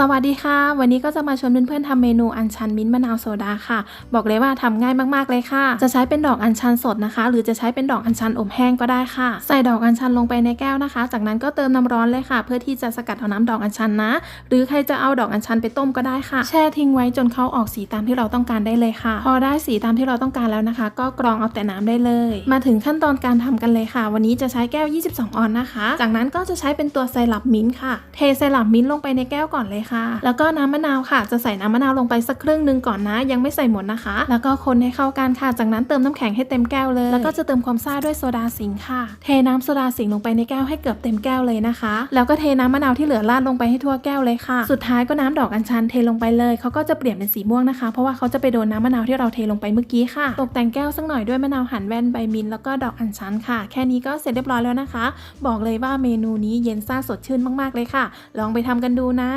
สวัสดีค่ะ วันนี้ก็จะมาชวนเพื่อนๆทำเมนูอัญชันมิ้นท์มะนาวโซดาค่ะ บอกเลยว่าทำง่ายมากๆเลยค่ะ จะใช้เป็นดอกอัญชันสดนะคะ หรือจะใช้เป็นดอกอัญชันอบแห้งก็ได้ค่ะ ใส่ดอกอัญชันลงไปในแก้วนะคะ จากนั้นก็เติมน้ำร้อนเลยค่ะ เพื่อที่จะสกัดเอาน้ำดอกอัญชันนะ หรือใครจะเอาดอกอัญชันไปต้มก็ได้ค่ะ แช่ทิ้งไว้จนเขาออกสีตามที่เราต้องการได้เลยค่ะ พอได้สีตามที่เราต้องการแล้วนะคะ ก็กรองเอาแต่น้ำได้เลย มาถึงขั้นตอนการทำกันเลยค่ะ วันนี้จะใช้แก้ว 22 ออนนะคะ จากนั้นก็จะใช้เป็นตัวไซรัปมิ้นค่ะ เทไซรัปมิ้นลงไปในแก้วก่อนเลยค่ะ แล้วก็น้ำมะนาวค่ะ จะใส่น้ำมะนาวลงไปสักครึ่งหนึ่งก่อนนะ ยังไม่ใส่หมดนะคะ แล้วก็คนให้เข้ากันค่ะ จากนั้นเติมน้ำแข็งให้เต็มแก้วเลย แล้วก็จะเติมความซ่าด้วยโซดาสิงค์ค่ะ เทน้ำโซดาสิงค์ลงไปในแก้วให้เกือบเต็มแก้วเลยนะคะ แล้วก็เทน้ำมะนาวที่เหลือราดลงไปให้ทั่วแก้วเลยค่ะ สุดท้ายก็น้ำดอกอัญชันเทลงไปเลย เขาก็จะเปลี่ยนเป็นสีม่วงนะคะ เพราะว่าเขาจะไปโดนน้ำมะนาวที่เราเทลงไปเมื่อกี้ค่ะ ตกแต่งแก้วสักหน่อยด้วยมะนาวหั่นแว่นใบมินแล้วก็ดอกอัญชันค่ะ แค่นี้ก็เสร็จเรียบร้อยแล้วนะคะ บอกเลยว่าเมนูนี้เย็นซ่าสดชื่นมากๆเลยค่ะ ลองไปทำกันดูนะ